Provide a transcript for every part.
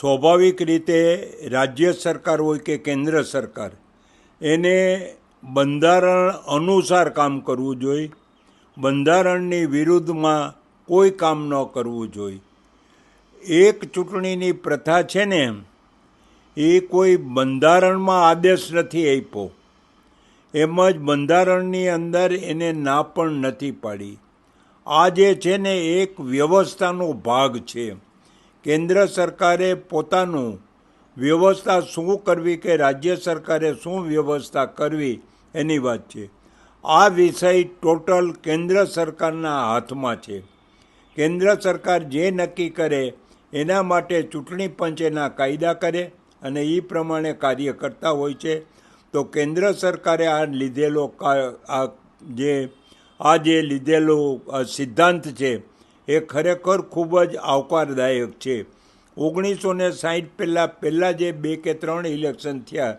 સ્વાભાવિક રીતે રાજ્ય સરકાર હોય કે કેન્દ્ર સરકાર, એને બંધારણ અનુસાર કામ કરવું જોઈએ. બંધારણની વિરુદ્ધમાં કોઈ કામ ન કરવું જોઈએ. એક ચૂંટણીની પ્રથા છે ને એ કોઈ બંધારણમાં આદેશ નથી આપ્યો. એમ જ બંધારણની અંદર એને ના પણ નથી પાડી. આ જે છે ને, એક વ્યવસ્થાનો ભાગ છે. કેન્દ્ર સરકારે પોતાનું વ્યવસ્થા શું કરવી કે રાજ્ય સરકારે શું વ્યવસ્થા કરવી એની વાત છે. આ વિષય ટોટલ કેન્દ્ર સરકારના હાથમાં છે. કેન્દ્ર સરકાર જે નક્કી કરે એના માટે ચૂંટણી પંચ એના કાયદા કરે અને એ પ્રમાણે કાર્ય કરતા હોય છે. તો કેન્દ્ર સરકારે આ લીધેલો આ જે આ જે લીધેલો સિદ્ધાંત છે એ ખરેખર ખૂબ જ આવકારદાયક છે. ઓગણીસો ને સાહીઠ પહેલાં પહેલાં જે બે કે ત્રણ ઇલેક્શન થયા,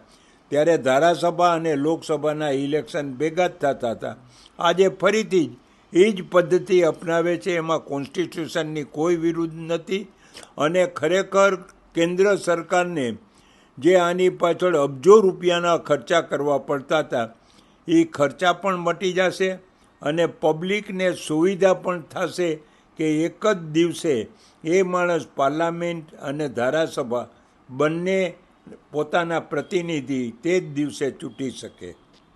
ત્યારે ધારાસભા અને લોકસભાના ઇલેક્શન ભેગા જ થતા હતા. આજે ફરીથી એ જ પદ્ધતિ અપનાવે છે, એમાં કોન્સ્ટિટ્યુશનની કોઈ વિરુદ્ધ નથી અને ખરેખર કેન્દ્ર સરકારને જે આની પાછળ અબજો રૂપિયાના ખર્ચા કરવા પડતા હતા, એ ખર્ચા પણ મટી જશે અને પબ્લિકને સુવિધા પણ થશે કે એક જ દિવસે એ માણસ પાર્લામેન્ટ અને ધારાસભા બંને પોતાના પ્રતિનિધિ તે જ દિવસે ચૂંટી શકે.